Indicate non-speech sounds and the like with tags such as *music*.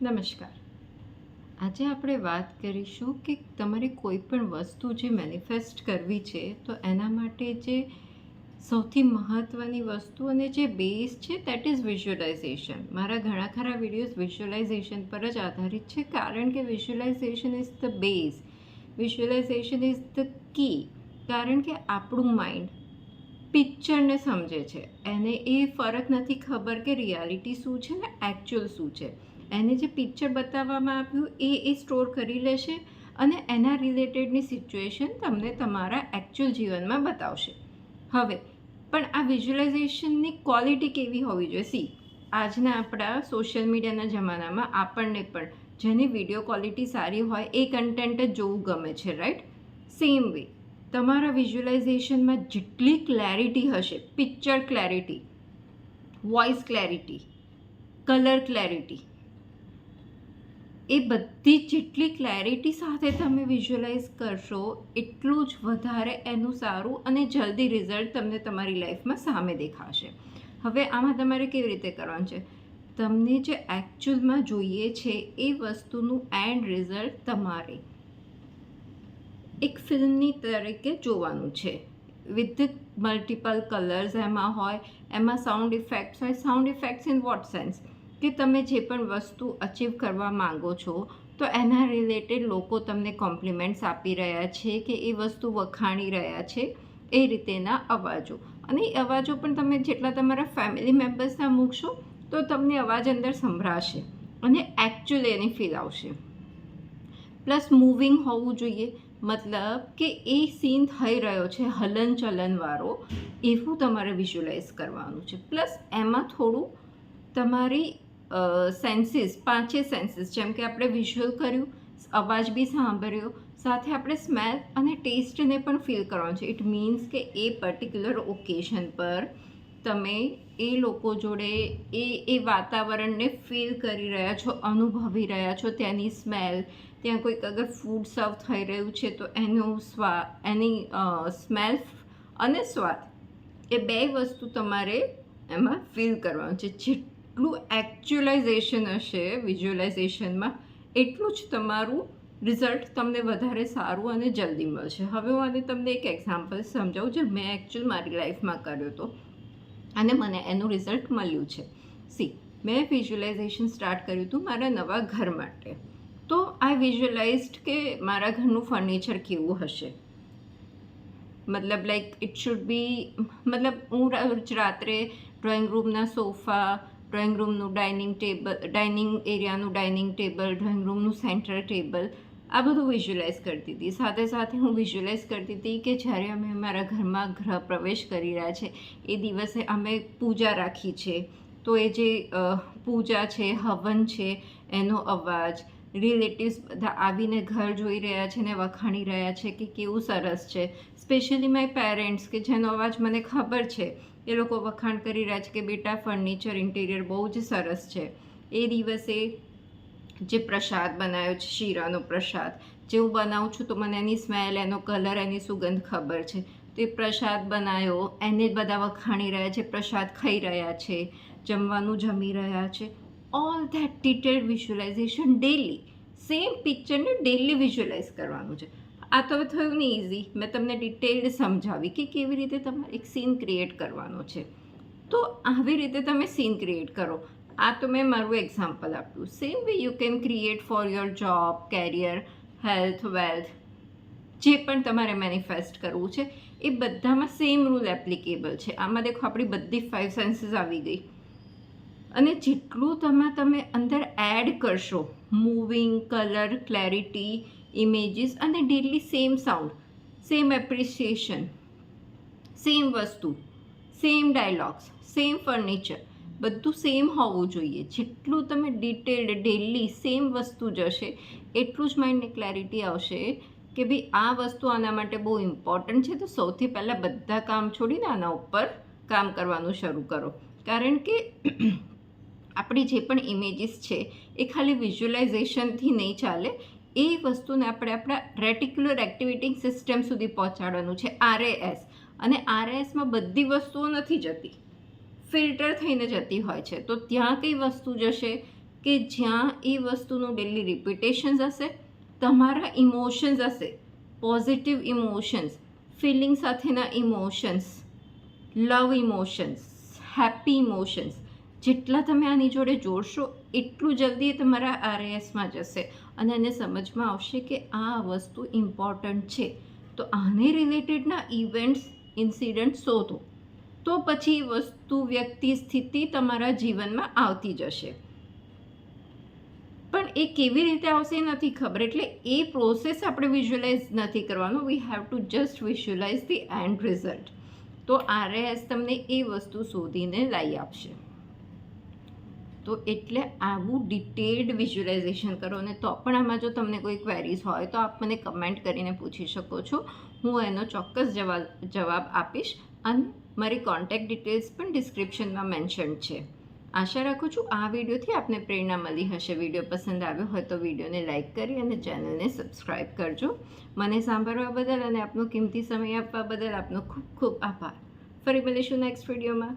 નમસ્કાર. આજે આપણે વાત કરીશું કે તમારે કોઈ પણ વસ્તુ જે મેનિફેસ્ટ કરવી છે, તો એના માટે જે સૌથી મહત્ત્વની વસ્તુ અને જે બેઝ છે દેટ ઇઝ વિઝ્યુઅલાઇઝેશન મારા ઘણા ખરા વિડીયોઝ વિઝ્યુઅલાઇઝેશન પર જ આધારિત છે, કારણ કે visualisation is the base visualisation is the key કારણ કે આપણું માઇન્ડ પિક્ચરને સમજે છે. એને એ ફરક નથી ખબર કે રિયાલિટી શું છે ને એકચ્યુઅલ શું છે. એને જે પિક્ચર બતાવવામાં આવ્યું એ એ સ્ટોર કરી લેશે અને એના રિલેટેડની સિચ્યુએશન તમને તમારા એકચ્યુઅલ જીવનમાં બતાવશે. હવે, પણ આ વિઝ્યુલાઇઝેશનની ક્વોલિટી કેવી હોવી જોઈએ? સી આજના આપણા સોશિયલ મીડિયાના જમાનામાં આપણને પણ જેની વીડિયો ક્વોલિટી સારી હોય એ કન્ટેન્ટ જ જોવું ગમે છે રાઈટ સેમ વે તમારા વિઝ્યુઅલાઇઝેશનમાં જેટલી ક્લેરિટી હશે picture clarity voice clarity colour clarity એ બધી જેટલી ક્લેરિટી સાથે તમે વિઝ્યુઅલાઇઝ કરશો, એટલું જ વધારે એનું સારું અને જલ્દી રિઝલ્ટ તમને તમારી લાઈફમાં સામે દેખાશે. હવે આમાં તમારે કેવી રીતે કરવાનું છે? તમને જે એકચ્યુઅલમાં જોઈએ છે, એ વસ્તુનું એન્ડ રિઝલ્ટ તમારે એક ફિલ્મની તરીકે જોવાનું છે. વિથ મલ્ટિપલ કલર્સ એમાં હોય, એમાં સાઉન્ડ ઇફેક્ટ્સ હોય. Sound effects in what sense કે તમે જે પણ વસ્તુ અચીવ કરવા માંગો છો, તો એના રિલેટેડ લોકો તમને કોમ્પ્લિમેન્ટ્સ આપી રહ્યા છે કે એ વસ્તુ વખાણી રહ્યા છે, એ રીતેના અવાજો. અને એ અવાજો પણ તમે જેટલા તમારા ફેમિલી મેમ્બર્સના મૂકશો, તો તમને અવાજ અંદર સંભળાશે અને એકચ્યુઅલી એની ફીલ આવશે. પ્લસ મૂવિંગ હોવું જોઈએ, મતલબ કે એ સીન થઈ રહ્યો છે હલન ચલનવાળો એવું તમારે વિઝ્યુલાઇઝ કરવાનું છે. પ્લસ એમાં થોડું તમારી સેન્સીસ પાંચે સેન્સીસ જેમ કે આપણે વિઝ્યુઅલ કર્યું, અવાજ બી સાંભળ્યો, સાથે આપણે સ્મેલ અને ટેસ્ટને પણ ફીલ કરવાનું છે. ઇટ મીન્સ કે એ પર્ટિક્યુલર ઓકેશન પર તમે એ લોકો જોડે એ એ વાતાવરણને ફીલ કરી રહ્યા છો, અનુભવી રહ્યા છો ત્યાંની સ્મેલ ત્યાં કોઈક અગર ફૂડ સર્વ થઈ રહ્યું છે, તો એનું સ્વા, એની સ્મેલ અને સ્વાદ એ બે વસ્તુ તમારે એમાં ફીલ કરવાનું છે. જેટલું એકચ્યુઅલાઇઝેશન હશે વિઝ્યુઅલાઇઝેશનમાં એટલું જ તમારું રિઝલ્ટ તમને વધારે સારું અને જલ્દી મળશે. હવે હું આને તમને એક એક્ઝામ્પલ સમજાવું, જે મેં એકચ્યુઅલ મારી લાઈફમાં કર્યો હતો. અને મને એનું રિઝલ્ટ મળ્યું છે. સી મેં વિઝ્યુઅલાઇઝેશન સ્ટાર્ટ કર્યું હતું મારા નવા ઘર માટે. તો આઈ વિઝ્યુઅલાઇઝડ કે મારા ઘરનું ફર્નિચર કેવું હશે? મતલબ લાઈક ઇટ શુડ બી મતલબ, હું રાત્રે ડ્રોઈંગ રૂમના સોફા ડ્રોઈંગ રૂમનું ડાઇનિંગ ટેબલ ડાઇનિંગ એરિયાનું ડાઇનિંગ ટેબલ ડ્રોઈંગ રૂમનું સેન્ટર ટેબલ આ બધું વિઝ્યુલાઇઝ કરતી હતી. સાથે સાથે હું વિઝ્યુઅલાઇઝ કરતી હતી કે જ્યારે અમે અમારા ઘરમાં ગ્રહ પ્રવેશ કરી રહ્યા છે, એ દિવસે અમે પૂજા રાખી છે. તો એ જે પૂજા છે, હવન છે, એનો અવાજ રિલેટિવ્સ બધા આવીને ઘર જોઈ રહ્યા છે ને વખાણી રહ્યા છે કે કેવું સરસ છે. સ્પેશિયલી માય પેરેન્ટ્સ કે જેનો અવાજ મને ખબર છે. એ લોકો વખાણ કરી રહ્યા છે કે બેટા ફર્નિચર ઇન્ટિરિયર બહુ જ સરસ છે. એ દિવસે જે પ્રસાદ બનાવ્યો છે, શીરાનો પ્રસાદ, જે હું બનાવું છું તો મને એની સ્મેલ એનો કલર એની સુગંધ ખબર છે. તો એ પ્રસાદ બનાવ્યો, એને બધા વખાણી રહ્યા છે, પ્રસાદ ખાઈ રહ્યા છે, જમવાનું જમી રહ્યા છે. All that detail visualisation daily same પિક્ચરને daily visualise કરવાનું છે. આ તો થયું ને ઇઝી મેં તમને ડિટેલ્ડ સમજાવી કે કેવી રીતે તમારે એક સીન ક્રિએટ કરવાનો છે. તો આવી રીતે તમે સીન ક્રિએટ કરો. આ તો મેં મારું એક્ઝામ્પલ આપ્યું. Same way you can create for your job career health wealth જે પણ તમારે મેનિફેસ્ટ કરવું છે, એ બધામાં સેમ રૂલ એપ્લિકેબલ છે. આમાં દેખો આપણી બધી ફાઇવ સેન્સીસ આવી ગઈ. અને જેટલું તમે તમે અંદર એડ કરશો મૂવિંગ કલર ક્લેરિટી ઇમેજીસ અને daily same sound same appreciation same વસ્તુ સેમ ડાયલોગ્સ સેમ ફર્નિચર બધું સેમ હોવું જોઈએ. જેટલું તમે ડિટેલ્ડ ડેલી સેમ વસ્તુ જશે એટલું જ માઇન્ડને ક્લેરિટી આવશે કે ભાઈ આ વસ્તુ આના માટે બહુ ઇમ્પોર્ટન્ટ છે. તો સૌથી પહેલાં બધા કામ છોડીને આના ઉપર કામ કરવાનું શરૂ કરો. કારણ કે *clears throat* આપણી જે પણ ઇમેજીસ છે, એ ખાલી વિઝ્યુઅલાઇઝેશનથી નહીં ચાલે. એ વસ્તુને આપણે આપણા રેટિક્યુલર એક્ટિવિટી સિસ્ટમ સુધી પહોંચાડવાનું છે, આરએએસ. અને આરએએસમાં બધી વસ્તુઓ નથી જતી. ફિલ્ટર થઈને જતી હોય છે. તો ત્યાં કઈ વસ્તુ જશે કે જ્યાં એ વસ્તુનું ડેલી રિપીટેશન્સ હશે, તમારા ઇમોશન્સ હશે પોઝિટિવ ઇમોશન્સ ફિલિંગ સાથેના emotions love emotions happy emotions જેટલા તમે આની જોડે જોડશો, એટલું જલ્દી એ તમારા આરએએસમાં જશે. અને એને સમજમાં આવશે કે આ વસ્તુ ઇમ્પોર્ટન્ટ છે. તો આને રિલેટેડના ઇવેન્ટ્સ ઇન્સિડન્ટ શોધો. તો પછી વસ્તુ વ્યક્તિ સ્થિતિ તમારા જીવનમાં આવતી જશે. પણ એ કેવી રીતે આવશે એ નથી ખબર. એટલે એ પ્રોસેસ આપણે વિઝ્યુઅલાઇઝ નથી કરવાનો. We have to just visualise the end result તો આરએએસ તમને એ વસ્તુ શોધીને લાવી આપશે. તો એટલે આવું ડિટેલ્ડ વિઝ્યુલાઇઝેશન કરો ને તો પણ આમાં જો તમને કોઈ ક્વેરીઝ હોય તો આપ મને કમેન્ટ કરીને પૂછી શકો છો. હું એનો ચોક્કસ જવાબ જવાબ આપીશ અને મારી કોન્ટેક્ટ ડિટેલ્સ પણ ડિસ્ક્રિપ્શનમાં મેન્શન છે. આશા રાખું છું આ વિડીયોથી આપને પ્રેરણા મળી હશે. વીડિયો પસંદ આવ્યો હોય તો વિડીયોને લાઇક કરી અને ચેનલને સબસ્ક્રાઈબ કરજો. મને સાંભળવા બદલ અને આપનો કિંમતી સમય આપવા બદલ આપનો ખૂબ ખૂબ આભાર. ફરી મળીશું નેક્સ્ટ વિડીયોમાં